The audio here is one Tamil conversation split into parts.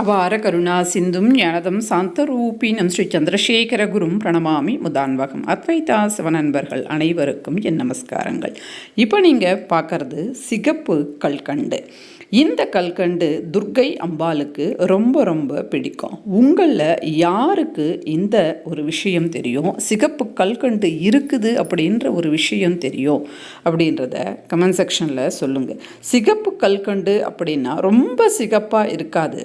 அபார கருணா சிந்தும் ஞானதம் சாந்தரூபினம் ஸ்ரீ சந்திரசேகர குரும் பிரணமாமி முதான்வகம். அத்வைதா சிவநண்பர்கள் அனைவருக்கும் என் நமஸ்காரங்கள். இப்போ நீங்கள் பார்க்குறது சிகப்பு கல்கண்டு. இந்த கல்கண்டு துர்க்கை அம்பாளுக்கு ரொம்ப ரொம்ப பிடிக்கும். உங்களில் யாருக்கு இந்த ஒரு விஷயம் தெரியும்? சிகப்பு கல்கண்டு இருக்குது அப்படின்ற ஒரு விஷயம் தெரியும் அப்படின்றத கமெண்ட் செக்ஷனில் சொல்லுங்கள் சிகப்பு கல்கண்டு அப்படின்னா ரொம்ப சிகப்பாக இருக்காது.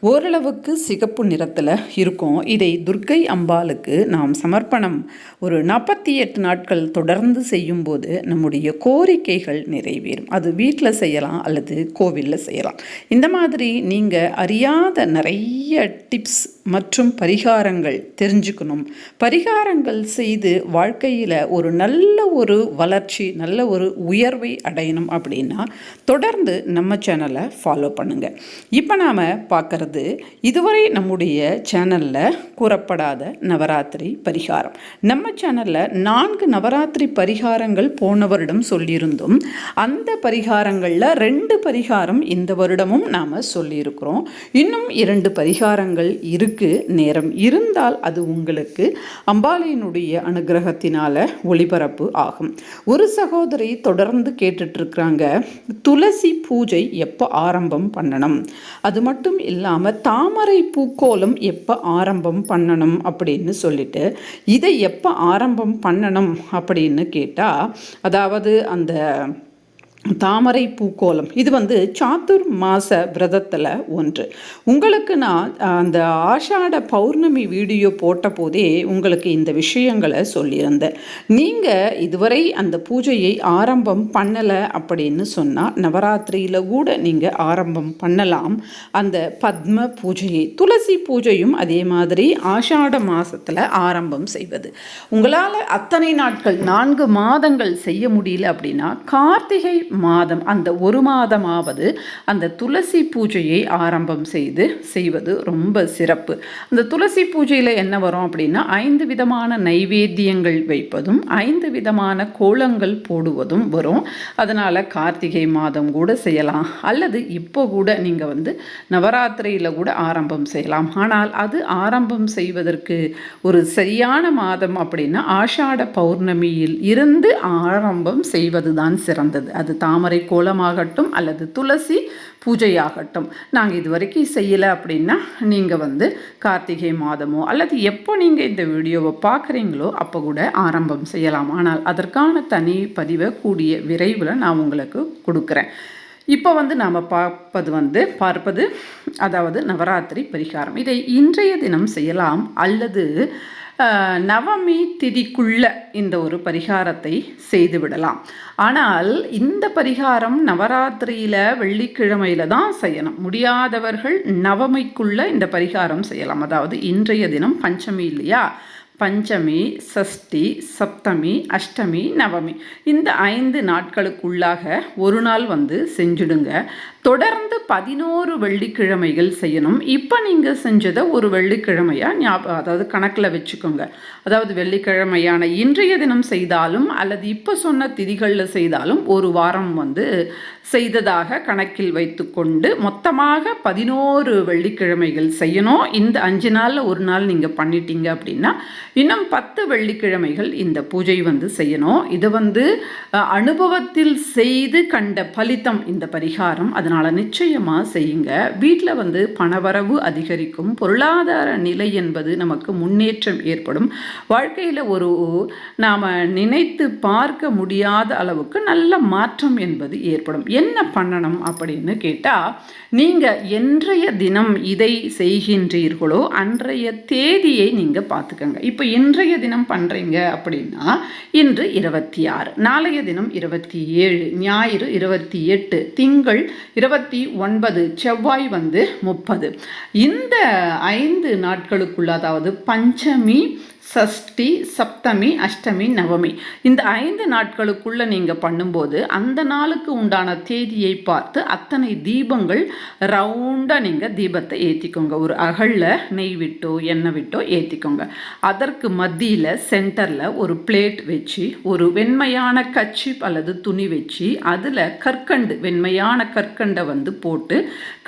ஓரளவுக்கு சிகப்பு நிறத்தில் இருக்கும். இதை துர்க்கை அம்பாளுக்கு நாம் சமர்ப்பணம். ஒரு நாற்பத்தி எட்டு நாட்கள் தொடர்ந்து செய்யும்போது நம்முடைய கோரிக்கைகள் நிறைவேறும். அது வீட்டில் செய்யலாம் அல்லது கோவிலில் செய்யலாம். இந்த மாதிரி நீங்கள் அறியாத நிறைய டிப்ஸ் மற்றும் பரிகாரங்கள் தெரிஞ்சுக்கணும். பரிகாரங்கள் செய்து வாழ்க்கையில் ஒரு நல்ல ஒரு வளர்ச்சி நல்ல ஒரு உயர்வை அடையணும் அப்படின்னா தொடர்ந்து நம்ம சேனலை ஃபாலோ பண்ணுங்கள் இப்போ நாம் பார்க்கறது இதுவரை நம்முடைய சேனலில் கூறப்படாத நவராத்திரி பரிகாரம். நம்ம சேனலில் நான்கு நவராத்திரி பரிகாரங்கள் போன வருடம் சொல்லியிருந்தோம். அந்த பரிகாரங்களில் ரெண்டு பரிகாரம் இந்த வருடமும் நாம் சொல்லியிருக்கிறோம். இன்னும் இரண்டு பரிகாரங்கள் இருக்குது நேரம் இருந்தால் அது உங்களுக்கு அம்பாளையினுடைய அனுகிரகத்தினால் ஒளிபரப்பு ஆகும். ஒரு சகோதரி தொடர்ந்து கேட்டுட்ருக்குறாங்க துளசி பூஜை எப்போ ஆரம்பம் பண்ணணும்? அது மட்டும் இல்லை இல்லாமல் தாமரை பூக்கோலம் எப்போ ஆரம்பம் பண்ணணும் அப்படின்னு சொல்லிட்டு இதை எப்போ ஆரம்பம் பண்ணணும் அப்படின்னு கேட்டால் அதாவது அந்த தாமரை பூக்கோலம் இது வந்து சாத்துர் மாச விரதத்தில் ஒன்று. உங்களுக்கு நான் அந்த ஆஷாட பௌர்ணமி வீடியோ போட்ட போதே உங்களுக்கு இந்த விஷயங்களை சொல்லியிருந்தேன். நீங்கள் இதுவரை அந்த பூஜையை ஆரம்பம் பண்ணலை அப்படின்னு சொன்னால் நவராத்திரியில் கூட நீங்கள் ஆரம்பம் பண்ணலாம். அந்த பத்ம பூஜையை துளசி பூஜையும் அதே மாதிரி ஆஷாட மாதத்தில் ஆரம்பம் செய்வது. உங்களால் அத்தனை நாட்கள் நான்கு மாதங்கள் செய்ய முடியல அப்படின்னா கார்த்திகை மாதம் அந்த ஒரு மாதமாவது அந்த துளசி பூஜையை ஆரம்பம் செய்து செய்வது ரொம்ப சிறப்பு. அந்த துளசி பூஜையில் என்ன வரும் அப்படின்னா ஐந்து விதமான நைவேத்தியங்கள் வைப்பதும் ஐந்து விதமான கோலங்கள் போடுவதும் வரும். அதனால் கார்த்திகை மாதம் கூட செய்யலாம். அல்லது இப்போ கூட நீங்கள் வந்து நவராத்திரியில் கூட ஆரம்பம் செய்யலாம். ஆனால் அது ஆரம்பம் செய்வதற்கு ஒரு சரியான மாதம் அப்படின்னா ஆஷாட பௌர்ணமியில் இருந்து ஆரம்பம் செய்வது தான் சிறந்தது. அது தாமரை கோலமாகட்டும் அல்லது துளசி பூஜையாகட்டும். நாங்கள் இது வரைக்கும் செய்யலை அப்படின்னா நீங்கள் வந்து கார்த்திகை மாதமோ அல்லது எப்போ நீங்கள் இந்த வீடியோவை பார்க்குறீங்களோ அப்போ கூட ஆரம்பம் செய்யலாம். ஆனால் அதற்கான தனி பதிவை கூடிய விரைவில் நான் உங்களுக்கு கொடுக்குறேன். இப்போ வந்து நாம் பார்ப்பது வந்து பார்ப்பது அதாவது நவராத்திரி பரிகாரம். இதை இன்றைய தினம் செய்யலாம் அல்லது நவமி திதிக்குள்ள இந்த ஒரு பரிகாரத்தை செய்துவிடலாம் ஆனால் இந்த பரிகாரம் நவராத்திரியில் வெள்ளிக்கிழமையில் தான் செய்யணும். முடியாதவர்கள் நவமிக்குள்ள இந்த பரிகாரம் செய்யலாம். அதாவது இன்றைய தினம் பஞ்சமி இல்லையா? பஞ்சமி சஷ்டி சப்தமி அஷ்டமி நவமி. இந்த ஐந்து நாட்களுக்குள்ளாக ஒரு நாள் வந்து செஞ்சுடுங்க. தொடர்ந்து பதினோரு வெள்ளிக்கிழமைகள் செய்யணும். இப்போ நீங்கள் செஞ்சதை ஒரு வெள்ளிக்கிழமையாக ஞாபகம் அதாவது கணக்கில் வச்சுக்கோங்க. அதாவது வெள்ளிக்கிழமையான இன்றைய தினம் செய்தாலும் அல்லது இப்போ சொன்ன திதிகளில் செய்தாலும் ஒரு வாரம் வந்து செய்ததாக கணக்கில் வைத்துக்கொண்டு மொத்தமாக பதினோரு வெள்ளிக்கிழமைகள் செய்யணும். இந்த அஞ்சு நாளில் ஒரு நாள் நீங்கள் பண்ணிட்டீங்க அப்படின்னா இன்னும் பத்து வெள்ளிக்கிழமைகள் இந்த பூஜை வந்து செய்யணும். இது வந்து அனுபவத்தில் செய்து கண்ட பலித்தம் இந்த பரிகாரம். அதனால் நிச்சயமாக செய்யுங்க. வீட்டில் வந்து பணவரவு அதிகரிக்கும். பொருளாதார நிலை என்பது நமக்கு முன்னேற்றம் ஏற்படும். வாழ்க்கையில் ஒரு நாம் நினைத்து பார்க்க முடியாத அளவுக்கு நல்ல மாற்றம் என்பது ஏற்படும். என்ன பண்ணணும் அப்படின்னு கேட்டால் நீங்கள் என்றைய தினம் இதை செய்கின்றீர்களோ அன்றைய தேதியை நீங்கள் பார்த்துக்கோங்க. இப்போ இப்போ இன்றைய தினம் பண்ணுறீங்க அப்படின்னா இன்று இருபத்தி ஆறு நாளைய தினம் இருபத்தி ஏழு ஞாயிறு இருபத்தி எட்டு திங்கள் இருபத்தி ஒன்பது செவ்வாய் வந்து முப்பது. இந்த ஐந்து நாட்களுக்குள்ள அதாவது பஞ்சமி சஷ்டி சப்தமி அஷ்டமி நவமி. இந்த ஐந்து நாட்களுக்குள்ள நீங்க பண்ணும்போது அந்த நாளுக்கு உண்டான தேதியை பார்த்து அத்தனை தீபங்கள் ரவுண்டா நீங்க தீபத்தை ஏற்றிக்கோங்க ஒரு அகல்ல நெய் விட்டோ எண்ணெய் விட்டோ ஏற்றிக்கோங்க அதற்கு மத்தியில் சென்டர்ல ஒரு பிளேட் வச்சு ஒரு வெண்மையான கச்சி அல்லது துணி வச்சு அதுல கற்கண்டு வெண்மையான கற்கண்டை வந்து போட்டு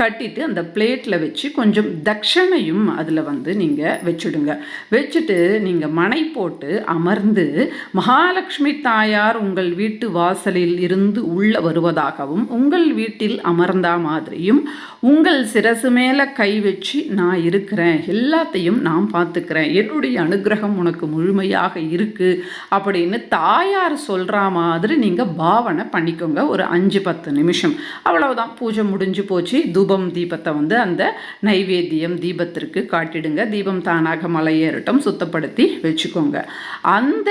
கட்டிட்டு அந்த பிளேட்ல வச்சு கொஞ்சம் தட்சணையும் அதுல வந்து நீங்க வச்சுடுங்க. வச்சுட்டு நீங்கள் மனை போட்டு அமர்ந்து மகாலட்சுமி தாயார் உங்கள் வீட்டு வாசலில் இருந்து உள்ள வருவதாகவும் உங்கள் வீட்டில் அமர்ந்தா மாதிரியும் உங்கள் சிரசு மேலே கை வச்சு நான் இருக்கிறேன் எல்லாத்தையும் நான் பார்த்துக்கிறேன் என்னுடைய அனுகிரகம் உனக்கு முழுமையாக இருக்குது அப்படின்னு தாயார் சொல்கிற மாதிரி நீங்கள் பாவனை பண்ணிக்கோங்க. ஒரு அஞ்சு பத்து நிமிஷம். அவ்வளவுதான். பூஜை முடிஞ்சு போச்சு. தூபம் தீபத்தை வந்து அந்த நைவேத்தியம் தீபத்திற்கு காட்டிடுங்க. தீபம் தானாக மலையேறட்டும் சுத்தப்படுத்த வச்சுக்கோங்க. அந்த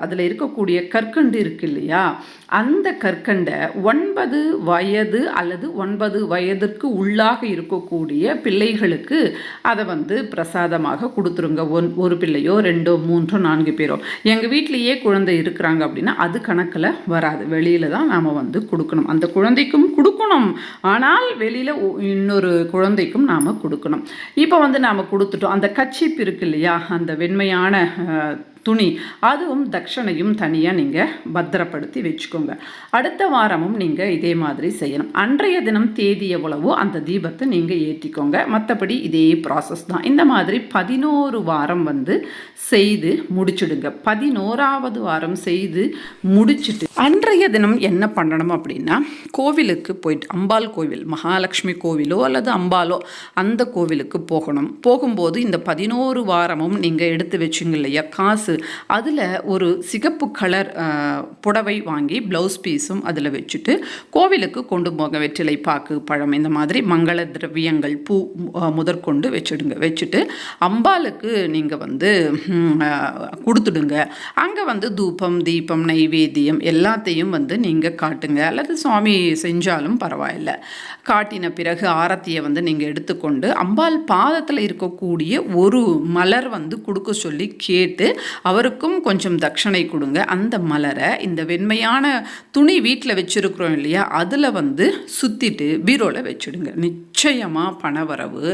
அதில் இருக்கக்கூடிய கற்கண்டு இருக்கு இல்லையா? அந்த கற்கண்டை ஒன்பது வயது அல்லது ஒன்பது வயதிற்கு உள்ளாக இருக்கக்கூடிய பிள்ளைகளுக்கு அதை வந்து பிரசாதமாக கொடுத்துருங்க. ஒன் ஒரு பிள்ளையோ ரெண்டோ மூன்றோ நான்கு பேரோ. எங்கள் வீட்டிலேயே குழந்தை இருக்கிறாங்க அப்படின்னா அது கணக்கில் வராது. வெளியில் தான் நாம் வந்து கொடுக்கணும். அந்த குழந்தைக்கும் கொடுக்கணும். ஆனால் வெளியில் இன்னொரு குழந்தைக்கும் நாம் கொடுக்கணும். இப்போ வந்து நாம் கொடுத்துட்டோம். அந்த கச்சிப்பு இருக்கு இல்லையா? அந்த வெண்மையான തന്നെയാണ് துணி. அதுவும் தட்சணையும் தனியாக நீங்கள் பத்திரப்படுத்தி வச்சுக்கோங்க. அடுத்த வாரமும் நீங்கள் இதே மாதிரி செய்யணும். அன்றைய தினம் தேதி எவ்வளவோ அந்த தீபத்தை நீங்கள் ஏற்றிக்கோங்க. மற்றபடி இதே ப்ராசஸ் தான். இந்த மாதிரி பதினோரு வாரம் வந்து செய்து முடிச்சிடுங்க. பதினோராவது வாரம் செய்து முடிச்சுட்டு அன்றைய தினம் என்ன பண்ணணும் அப்படின்னா கோவிலுக்கு போயிட்டு அம்பாள் கோவில் மகாலட்சுமி கோவிலோ அல்லது அம்பாலோ அந்த கோவிலுக்கு போகணும். போகும்போது இந்த பதினோரு வாரமும் நீங்கள் எடுத்து வச்சுங்க இல்லையா? காசு அதில் ஒரு சிகப்பு கலர் புடவை வாங்கி ப்ளவுஸ் பீஸும் அதில் வச்சுட்டு கோவிலுக்கு கொண்டு போங்க. வெற்றிலை பாக்கு பழம் இந்த மாதிரி மங்கள திரவியங்கள் பூ முதற்கொண்டு வச்சுடுங்க. வச்சுட்டு அம்பாளுக்கு நீங்கள் வந்து கொடுத்துடுங்க. அங்கே வந்து தூபம் தீபம் நைவேத்தியம் எல்லாத்தையும் வந்து நீங்கள் காட்டுங்க. அல்லது சுவாமி செஞ்சாலும் பரவாயில்ல. காட்டின பிறகு ஆரத்தியை வந்து நீங்கள் எடுத்துக்கொண்டு அம்பாள் பாதத்தில் இருக்கக்கூடிய ஒரு மலர் வந்து கொடுக்க சொல்லி கேட்டு அவருக்கும் கொஞ்சம் தட்சணை கொடுங்க. அந்த மலரை இந்த வெண்மையான துணி வீட்டில் வச்சுருக்குறோம் இல்லையா அதில் வந்து சுற்றிட்டு பீரோவில் வச்சுடுங்க. நிச்சயமாக பணவரவு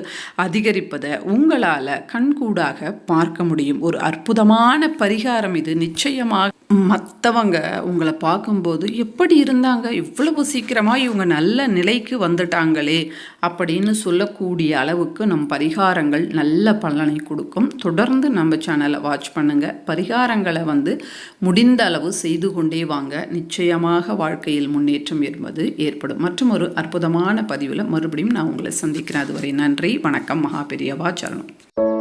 அதிகரிப்பதை உங்களால் கண்கூடாக பார்க்க முடியும். ஒரு அற்புதமான பரிகாரம் இது. நிச்சயமாக மற்றவங்க உங்களை பார்க்கும்போது எப்படி இருந்தாங்க? இவ்வளவு சீக்கிரமாக இவங்க நல்ல நிலைக்கு வந்துட்டாங்களே அப்படின்னு சொல்லக்கூடிய அளவுக்கு நம் பரிகாரங்கள் நல்ல பலனை கொடுக்கும். தொடர்ந்து நம்ம சேனலை வாட்ச் பண்ணுங்கள் பரிகாரங்களை வந்து முடிந்த அளவு செய்து கொண்டே வாங்க. நிச்சயமாக வாழ்க்கையில் முன்னேற்றம் என்பது ஏற்படும். மற்றும் ஒரு அற்புதமான பதிவில் மறுபடியும் நான் உங்களை சந்திக்கிறேன். அதுவரை நன்றி. வணக்கம். மகா பெரியவா. சரணம்.